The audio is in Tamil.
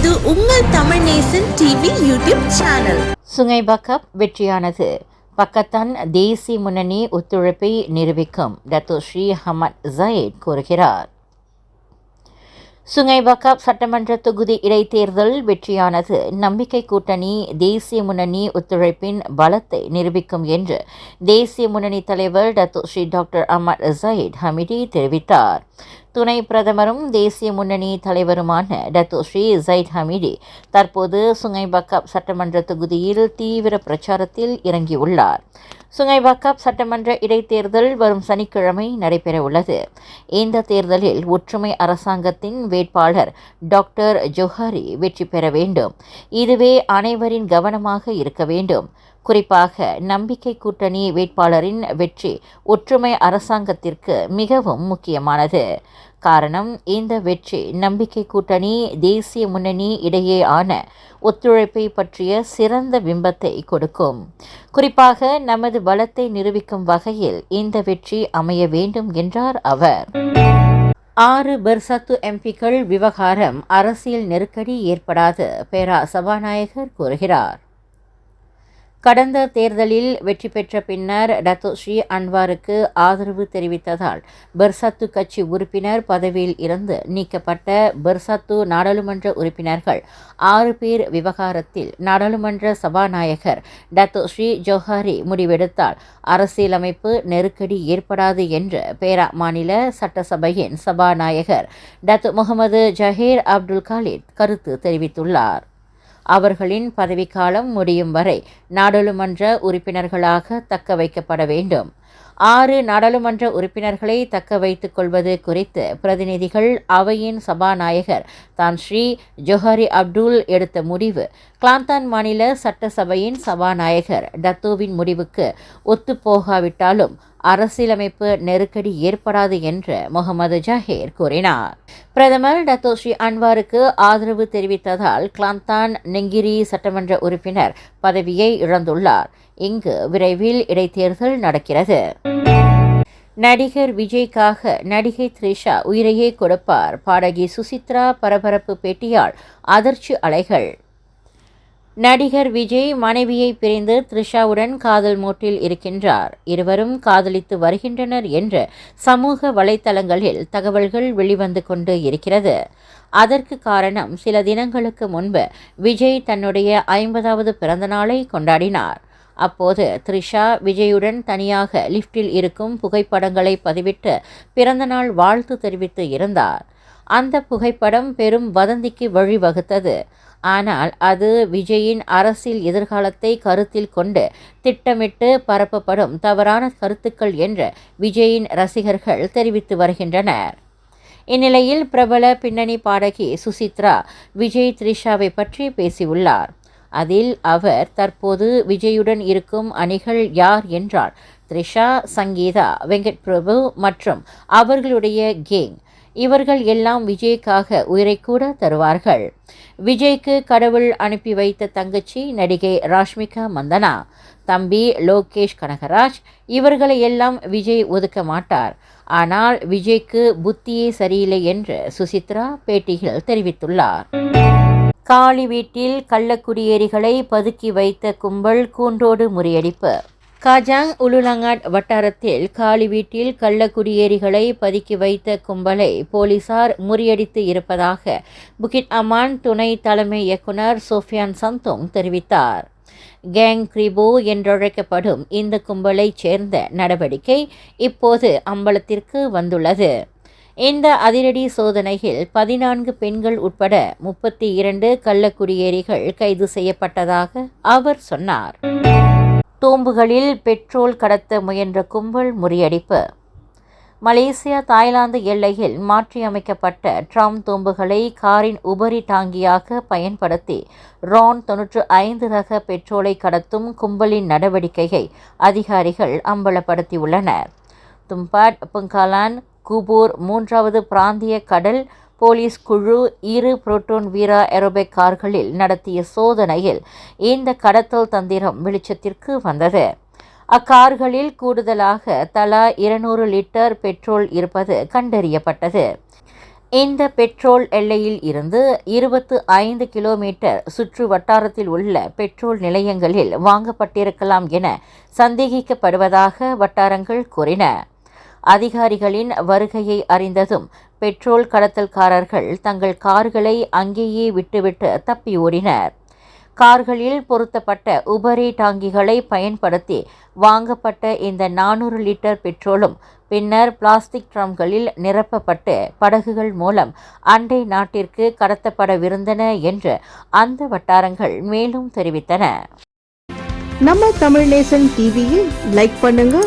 இது உங்கள் Tamil Nesan TV YouTube channel. Sungai Bakap வெற்றியானது. Pakatan தேசிய முன்னணி ஒத்துழைப்பை நிரூபிக்கும் டத்தோ ஸ்ரீ ஹமத் ஜயீத் கூறுகிறார். சுங்கை பக்கப் சட்டமன்ற தொகுதி இடைத்தேர்தல் வெற்றியானது. நம்பிக்கை கூட்டணி தேசிய முன்னணி ஒத்துழைப்பின் பலத்தை நிரூபிக்கும் என்று தேசிய முன்னணி தலைவர் Dato Sri doctor Amar Zahid Hamidi தெரிவித்தார். துணை பிரதமரும் தேசிய முன்னணி தலைவருமான டத்து ஸ்ரீ ஜைட் ஹமிடி தற்போது சுங்கைபக்கப் சட்டமன்ற தொகுதியில் தீவிர பிரச்சாரத்தில் இறங்கியுள்ளார். சுங்கைபக்கப் சட்டமன்ற இடைத்தேர்தல் வரும் சனிக்கிழமை நடைபெறவுள்ளது. இந்த தேர்தலில் ஒற்றுமை அரசாங்கத்தின் வேட்பாளர் டாக்டர் ஜொஹாரி வெற்றி பெற வேண்டும். இதுவே அனைவரின் கவனமாக இருக்க வேண்டும். குறிப்பாக நம்பிக்கை கூட்டணி வேட்பாளரின் வெற்றி ஒற்றுமை அரசாங்கத்திற்கு மிகவும் முக்கியமானது. காரணம் இந்த வெற்றி நம்பிக்கை கூட்டணி தேசிய முன்னணி இடையேயான ஒத்துழைப்பை பற்றிய சிறந்த பிம்பத்தை கொடுக்கும். குறிப்பாக நமது பலத்தை நிரூபிக்கும் வகையில் இந்த வெற்றி அமைய வேண்டும் என்றார் அவர். ஆறு பெர்சத்து எம்பிக்கள் விவகாரம் அரசியல் நெருக்கடி ஏற்படாது பேரா சபாநாயகர் கூறுகிறார். கடந்த தேர்தலில் வெற்றி பெற்ற பின்னர் டத்தோ ஸ்ரீ அன்வாருக்கு ஆதரவு தெரிவித்ததால் பெர்சத்து கட்சி உறுப்பினர் பதவியில் இருந்து நீக்கப்பட்ட பெர்சத்து நாடாளுமன்ற உறுப்பினர்கள் ஆறு பேர் விவகாரத்தில் நாடாளுமன்ற சபாநாயகர் டத்தோஸ்ரீ ஜோஹாரி முடிவெடுத்தால் அரசியலமைப்பு நெருக்கடி ஏற்படாது என்று பேரா மாநில சட்டசபையின் சபாநாயகர் Datuk Mohamad Zahir Abdul Khalid கருத்து தெரிவித்துள்ளார். அவர்களின் பதவிக்காலம் முடியும் வரை நாடாளுமன்ற உறுப்பினர்களாக தக்க வைக்கப்பட வேண்டும். ஆறு நாடாளுமன்ற உறுப்பினர்களை தக்க வைத்துக் கொள்வது குறித்து பிரதிநிதிகள் அவையின் சபாநாயகர் தான் ஸ்ரீ ஜொஹாரி அப்துல் எடுத்த முடிவு. கிளாந்தான் மாநில சட்டசபையின் சபாநாயகர் டத்தோவின் முடிவுக்கு ஒத்துப்போகாவிட்டாலும் அரசியலமைப்பு நெருக்கடி ஏற்படாது என்று முகமது ஜஹீர் கூறினார். பிரதமர் டத்தோ ஸ்ரீ அன்வாருக்கு ஆதரவு தெரிவித்ததால் கிளாந்தான் நெங்கிரி சட்டமன்ற உறுப்பினர் பதவியை இழந்துள்ளார். இங்கு விரைவில் இடைத்தேர்தல் நடக்கிறது. நடிகர் விஜய்க்காக நடிகை த்ரிஷா உயிரையே கொடுப்பார். பாடகி சுசித்ரா பரபரப்பு பேட்டியால் அதிர்ச்சி அலைகள். நடிகர் விஜய் மனைவியை பிரிந்து த்ரிஷாவுடன் காதல் மூட்டில் இருக்கின்றார். இருவரும் காதலித்து வருகின்றனர் என்று சமூக வலைத்தளங்களில் தகவல்கள் வெளிவந்து கொண்டு இருக்கிறது. அதற்கு காரணம் சில தினங்களுக்கு முன்பு விஜய் தன்னுடைய ஐம்பதாவது பிறந்தநாளை கொண்டாடினார். அப்போது த்ரிஷா விஜயுடன் தனியாக லிஃப்டில் இருக்கும் புகைப்படங்களை பதிவிட்டு பிறந்தநாள் வாழ்த்து தெரிவித்து இருந்தார். அந்த புகைப்படம் பெரும் வதந்திக்கு வழிவகுத்தது. ஆனால் அது விஜயின் அரசியல் எதிர்காலத்தை கருத்தில் கொண்டு திட்டமிட்டு பரப்பப்படும் தவறான கருத்துக்கள் என்று விஜயின் ரசிகர்கள் தெரிவித்து வருகின்றனர். இந்நிலையில் பிரபல பின்னணி பாடகி சுசித்ரா விஜய் த்ரிஷாவை பற்றி பேசியுள்ளார். அதில் அவர் தற்போது விஜயுடன் இருக்கும் அணிகள் யார் என்றால் த்ரிஷா சங்கீதா வெங்கட் பிரபு மற்றும் அவர்களுடைய கேங். இவர்கள் எல்லாம் விஜய்க்காக உயிரை கூட தருவார்கள். விஜய்க்கு கடவுள் அனுப்பி வைத்த தங்கச்சி நடிகை ராஷ்மிகா மந்தனா தம்பி லோகேஷ் கனகராஜ் இவர்களை எல்லாம் விஜய் ஒதுக்க மாட்டார். ஆனால் விஜய்க்கு புத்தியே சரியில்லை என்று சுசித்ரா பேட்டியில் தெரிவித்துள்ளார். காளி வீட்டில் கள்ளக்குடியேறிகளை பதுக்கி வைத்த கும்பல் கூண்டோடு முறியடிப்பு. காஜாங் உலுலங்காட் வட்டாரத்தில் காலி வீட்டில் கள்ளக்குடியேறிகளை பதுக்கி வைத்த கும்பலை போலீசார் முறியடித்து இருப்பதாக புகிட் அமான் துணை தலைமை இயக்குனர் சோஃபியான் சந்தோங் தெரிவித்தார். கேங் கிரிபோ என்றழைக்கப்படும் இந்த கும்பலைச் சேர்ந்த நடவடிக்கை இப்போது அம்பலத்திற்கு வந்துள்ளது. இந்த அதிரடி சோதனையில் பதினான்கு பெண்கள் உட்பட முப்பத்தி இரண்டு கள்ளக்குடியேறிகள் கைது செய்யப்பட்டதாக அவர் சொன்னார். தூம்புகளில் பெட்ரோல் கடத்த முயன்ற கும்பல் முறியடிப்பு. மலேசியா தாய்லாந்து எல்லையில் மாற்றியமைக்கப்பட்ட ட்ரம் தூம்புகளை காரின் உபரி டாங்கியாக பயன்படுத்தி ரான் தொன்னூற்று ஐந்து ரக பெட்ரோலை கடத்தும் கும்பலின் நடவடிக்கையை அதிகாரிகள் அம்பலப்படுத்தியுள்ளனர். தும்பாட் புங்காலான் குபூர் மூன்றாவது பிராந்திய கடல் போலீஸ் குழு இரு புரோட்டோன் வீரா ஏரோபேக் கார்களில் நடத்திய சோதனையில் இந்த கடத்தல் தந்திரம் வெளிச்சத்திற்கு வந்தது. அக்கார்களில் கூடுதலாக தலா இருநூறு லிட்டர் பெட்ரோல் இருப்பது கண்டறியப்பட்டது. இந்த பெட்ரோல் எல்லையில் இருந்து இருபத்து ஐந்து கிலோமீட்டர் சுற்று வட்டாரத்தில் உள்ள பெட்ரோல் நிலையங்களில் வாங்கப்பட்டிருக்கலாம் என சந்தேகிக்கப்படுவதாக வட்டாரங்கள் கூறின. அதிகாரிகளின் வருகையை அறிந்ததும் பெட்ரோல் கடத்தல்காரர்கள் தங்கள் கார்களை அங்கேயே விட்டுவிட்டு தப்பி ஓடினர். கார்களில் பொருத்தப்பட்ட உபரி டாங்கிகளை பயன்படுத்தி வாங்கப்பட்ட இந்த நானூறு லிட்டர் பெட்ரோலும் பின்னர் பிளாஸ்டிக் ட்ரம்களில் நிரப்பப்பட்டு படகுகள் மூலம் அண்டை நாட்டிற்கு கடத்தப்படவிருந்தன என்று அந்த வட்டாரங்கள் மேலும் தெரிவித்தன. நம்ம தமிழ் நேசன் லைக் பண்ணுங்க.